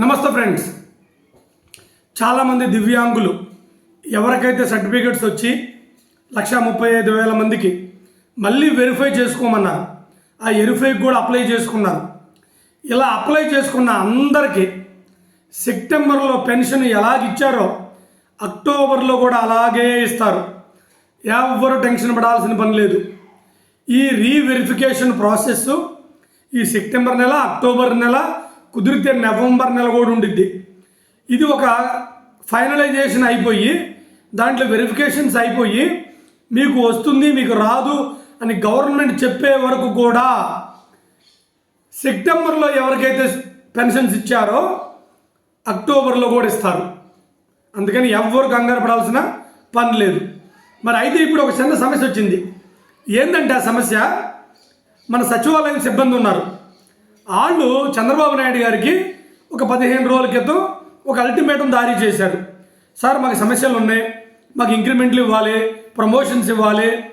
నమస్తే ఫ్రెండ్స్. చాలామంది దివ్యాంగులు ఎవరికైతే సర్టిఫికేట్స్ వచ్చి లక్ష ముప్పై ఐదు వేల మందికి మళ్ళీ వెరిఫై చేసుకోమన్నారు ఆ వెరిఫైకి కూడా అప్లై చేసుకున్నారు. ఇలా అప్లై చేసుకున్న అందరికీ సెప్టెంబర్లో పెన్షన్ ఎలాగిచ్చారో అక్టోబర్లో కూడా అలాగే ఇస్తారు. ఎవ్వరు టెన్షన్ పడాల్సిన పని లేదు. ఈ రీవెరిఫికేషన్ ప్రాసెస్ ఈ సెప్టెంబర్ నెల అక్టోబర్ నెల కుదిరితే నవంబర్ నెల కూడా ఉండిద్ది. ఇది ఒక ఫైనలైజేషన్ అయిపోయి దాంట్లో వెరిఫికేషన్స్ అయిపోయి మీకు వస్తుంది మీకు రాదు అని గవర్నమెంట్ చెప్పే వరకు కూడా సెప్టెంబర్లో ఎవరికైతే పెన్షన్స్ ఇచ్చారో అక్టోబర్లో కూడా ఇస్తారు. అందుకని ఎవ్వరు కంగారు పడాల్సిన పని లేదు. మరి అయితే ఇప్పుడు ఒక చిన్న సమస్య వచ్చింది. ఏంటంటే ఆ సమస్య? మన సచివాలయం సిబ్బంది ఉన్నారు. వాళ్ళు చంద్రబాబు నాయుడు గారికి ఒక పదిహేను రోజుల క్రితం ఒక అల్టిమేటం దారీ చేశారు. సార్ మాకు సమస్యలు ఉన్నాయి. మాకు ఇంక్రిమెంట్లు ఇవ్వాలి. ప్రమోషన్స్ ఇవ్వాలి.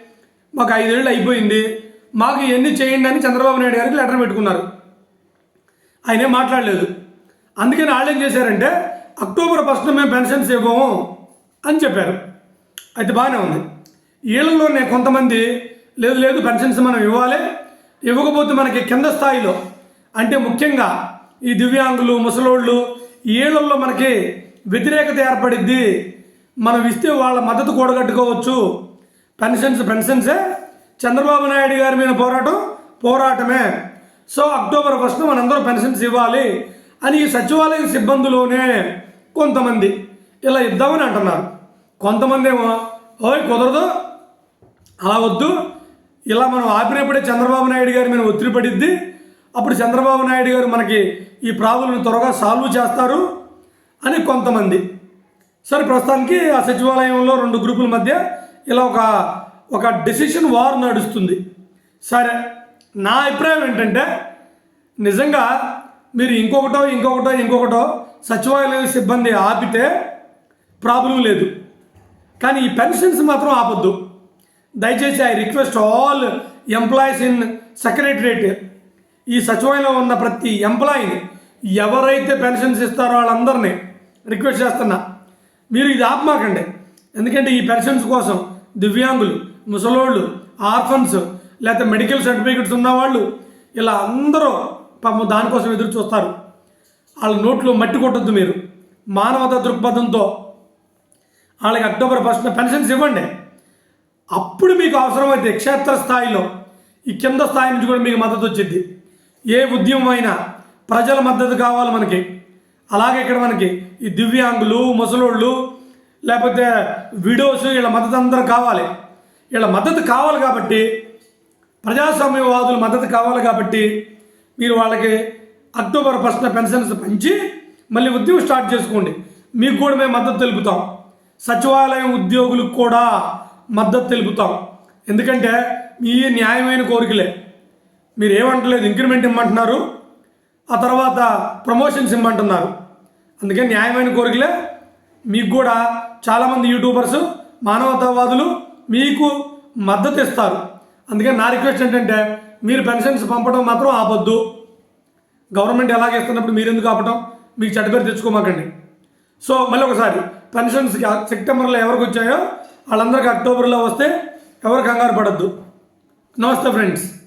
మాకు ఐదేళ్ళు అయిపోయింది. మాకు ఇవన్నీ చేయండి అని చంద్రబాబు నాయుడు గారికి లెటర్ పెట్టుకున్నారు. ఆయనే మాట్లాడలేదు. అందుకని వాళ్ళు ఏం చేశారంటే అక్టోబర్ ఫస్ట్ మేము పెన్షన్స్ ఇవ్వము అని చెప్పారు. అయితే బాగానే ఉంది. వీళ్ళలోనే కొంతమంది లేదు లేదు పెన్షన్స్ మనం ఇవ్వాలి. ఇవ్వకపోతే మనకి కింద స్థాయిలో అంటే ముఖ్యంగా ఈ దివ్యాంగులు ముసలోళ్ళు వీళ్ళల్లో మనకి వ్యతిరేకత ఏర్పడిద్ది. మనం ఇస్తే వాళ్ళ మద్దతు కూడగట్టుకోవచ్చు. పెన్షన్స్ పెన్షన్సే. చంద్రబాబు నాయుడు గారి మీద పోరాటం పోరాటమే. సో అక్టోబర్ ఫస్ట్ మనందరూ పెన్షన్స్ ఇవ్వాలి అని ఈ సచివాలయ సిబ్బందిలోనే కొంతమంది ఇలా ఇద్దామని అంటున్నారు. కొంతమంది ఏమో ఓయ్ కుదరదు. అలా వద్దు. ఇలా మనం ఆపినప్పుడే చంద్రబాబు నాయుడు గారి మీద ఒత్తిడి పడిద్ది. అప్పుడు చంద్రబాబు నాయుడు గారు మనకి ఈ ప్రాబ్లం త్వరగా సాల్వ్ చేస్తారు అని కొంతమంది. సరే ప్రస్తుతానికి ఆ సచివాలయంలో రెండు గ్రూపుల మధ్య ఇలా ఒక ఒక డెసిషన్ వార్ నడుస్తుంది. సరే నా అభిప్రాయం ఏంటంటే నిజంగా మీరు ఇంకొకటో ఇంకొకటో ఇంకొకటో సచివాలయ సిబ్బంది ఆపితే ప్రాబ్లం లేదు. కానీ ఈ పెన్షన్స్ మాత్రం ఆపొద్దు. దయచేసి I request all employees in secretariat ఈ సచివాలయంలో ఉన్న ప్రతి ఎంప్లాయీని ఎవరైతే పెన్షన్స్ ఇస్తారో వాళ్ళందరినీ రిక్వెస్ట్ చేస్తున్నా. మీరు ఇది ఆపమాకండి ఎందుకంటే ఈ పెన్షన్స్ కోసం దివ్యాంగులు ముసలోళ్ళు ఆర్ఫన్స్ లేకపోతే మెడికల్ సర్టిఫికెట్స్ ఉన్నవాళ్ళు ఇలా అందరూ పాపం దానికోసం ఎదురు చూస్తారు. వాళ్ళ నోట్లో మట్టి కొట్టద్దు మీరు. మానవత దృక్పథంతో వాళ్ళకి అక్టోబర్ ఫస్ట్న పెన్షన్స్ ఇవ్వండి. అప్పుడు మీకు అవసరమైతే క్షేత్ర స్థాయిలో ఈ కింద స్థాయి నుంచి కూడా మీకు మద్దతు వచ్చింది ఏ ఉద్యమం అయినా ప్రజల మద్దతు కావాలి మనకి. అలాగే ఇక్కడ మనకి ఈ దివ్యాంగులు ముసలోళ్ళు లేకపోతే విడోస్ వీళ్ళ మద్దతు అందరూ కావాలి. వీళ్ళ మద్దతు కావాలి కాబట్టి ప్రజాస్వామ్యవాదుల మద్దతు కావాలి కాబట్టి మీరు వాళ్ళకి అక్టోబర్ ఫస్ట్న పెన్షన్స్ పెంచి మళ్ళీ ఉద్యమం స్టార్ట్ చేసుకోండి. మీకు కూడా మేము మద్దతు తెలుపుతాం. సచివాలయం ఉద్యోగులకు కూడా మద్దతు తెలుపుతాం. ఎందుకంటే మీ న్యాయమైన కోరికలే. మీరు ఏమంటలేదు ఇంక్రిమెంట్ ఇమ్మంటున్నారు. ఆ తర్వాత ప్రమోషన్స్ ఇమ్మంటున్నారు. అందుకే న్యాయమైన కోరికలే. మీకు కూడా చాలామంది యూట్యూబర్స్ మానవతావాదులు మీకు మద్దతు ఇస్తారు. అందుకని నా రిక్వెస్ట్ ఏంటంటే మీరు పెన్షన్స్ పంపడం మాత్రం ఆపొద్దు. గవర్నమెంట్ ఎలాగ ఇస్తున్నప్పుడు మీరు ఎందుకు ఆపటం? మీకు చెడ్డపేరు తెచ్చుకోమాకండి. సో మళ్ళీ ఒకసారి పెన్షన్స్ సెప్టెంబర్లో ఎవరికి వచ్చాయో వాళ్ళందరికీ అక్టోబర్లో వస్తే ఎవరు కంగారు పడద్దు. నమస్తే ఫ్రెండ్స్.